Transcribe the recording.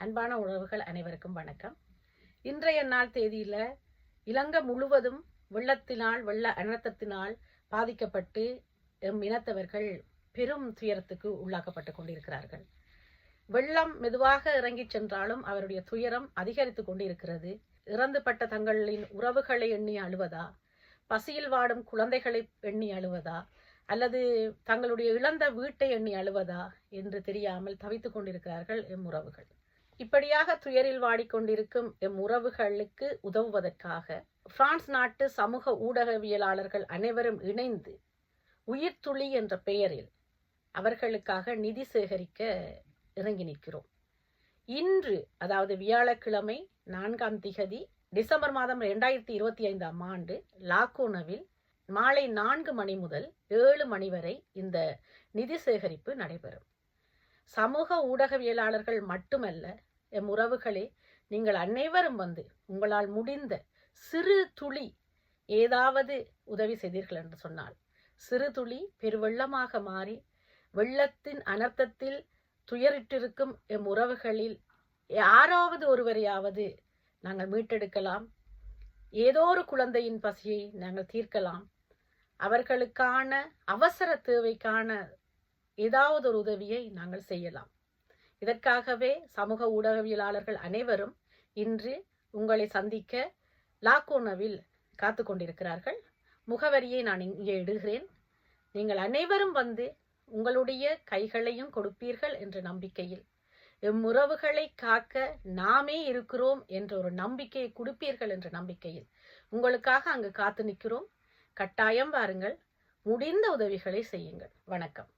அன்பான உறவுகள் அனைவருக்கும் வணக்கம். இன்றைய நாள் தேதியில் இலங்கை முழுவதும் வெள்ளத்தினால் வெள்ள அனர்த்தத்தினால் பாதிக்கப்பட்டு எம் இனத்தவர்கள் பெரும் துயரத்துக்கு உள்ளாக்கப்பட்டு கொண்டிருக்கிறார்கள். வெள்ளம் மெதுவாக இறங்கி சென்றாலும் அவருடைய துயரம் அதிகரித்து கொண்டிருக்கிறது. இறந்துபட்ட தங்களின் உறவுகளை எண்ணி அழுவதா? பசியில் வாடும் குழந்தைகளை எண்ணி அழுவதா? அல்லது தங்களுடைய இழந்த வீட்டை எண்ணி அழுவதா? என்று தெரியாமல் தவித்துக் கொண்டிருக்கிறார்கள் எம் உறவுகள். இப்படியாக துயரில் வாடிக்கொண்டிருக்கும் எம் உறவுகளுக்கு உதவுவதற்காக பிரான்ஸ் நாட்டு சமூக ஊடகவியலாளர்கள் அனைவரும் இணைந்து உயிர்த்துளி என்ற பெயரில் அவர்களுக்காக நிதி சேகரிக்க இறங்கி நிற்கிறோம். இன்று அதாவது வியாழக்கிழமை நான்காம் திகதி டிசம்பர் மாதம் இரண்டாயிரத்தி இருபத்தி ஐந்தாம் ஆண்டு லாகோனவில் மாலை நான்கு மணி முதல் ஏழு மணி வரை இந்த நிதி சேகரிப்பு நடைபெறும். சமூக ஊடகவியலாளர்கள் மட்டுமல்ல எம் உறவுகளே நீங்கள் அனைவரும் வந்து உங்களால் முடிந்த சிறு துளி ஏதாவது உதவி செய்தீர்கள் என்று சொன்னால் சிறு துளி பெருவெள்ளமாக மாறி வெள்ளத்தின் அனர்த்தத்தில் துயரிட்டிருக்கும் எம் உறவுகளில் யாராவது ஒருவரையாவது நாங்கள் மீட்டெடுக்கலாம் ஏதோ ஒரு குழந்தையின் பசியை நாங்கள் தீர்க்கலாம் அவர்களுக்கான அவசர தேவைக்கான ஏதாவது ஒரு உதவியை நாங்கள் செய்யலாம். இதற்காகவே சமூக ஊடகவியலாளர்கள் அனைவரும் இன்று உங்களை சந்திக்க லாக்கோனவில் காத்து கொண்டிருக்கிறார்கள். முகவரியை நான் இங்கே இடுகிறேன். நீங்கள் அனைவரும் வந்து உங்களுடைய கைகளையும் கொடுப்பீர்கள் என்ற நம்பிக்கையில். எம்முறவுகளை காக்க நாமே இருக்கிறோம் என்ற ஒரு நம்பிக்கையை கொடுப்பீர்கள் என்ற நம்பிக்கையில். உங்களுக்காக அங்கு காத்து நிற்கிறோம். கட்டாயம் வாருங்கள் முடிந்த உதவிகளை செய்யுங்கள். வணக்கம்.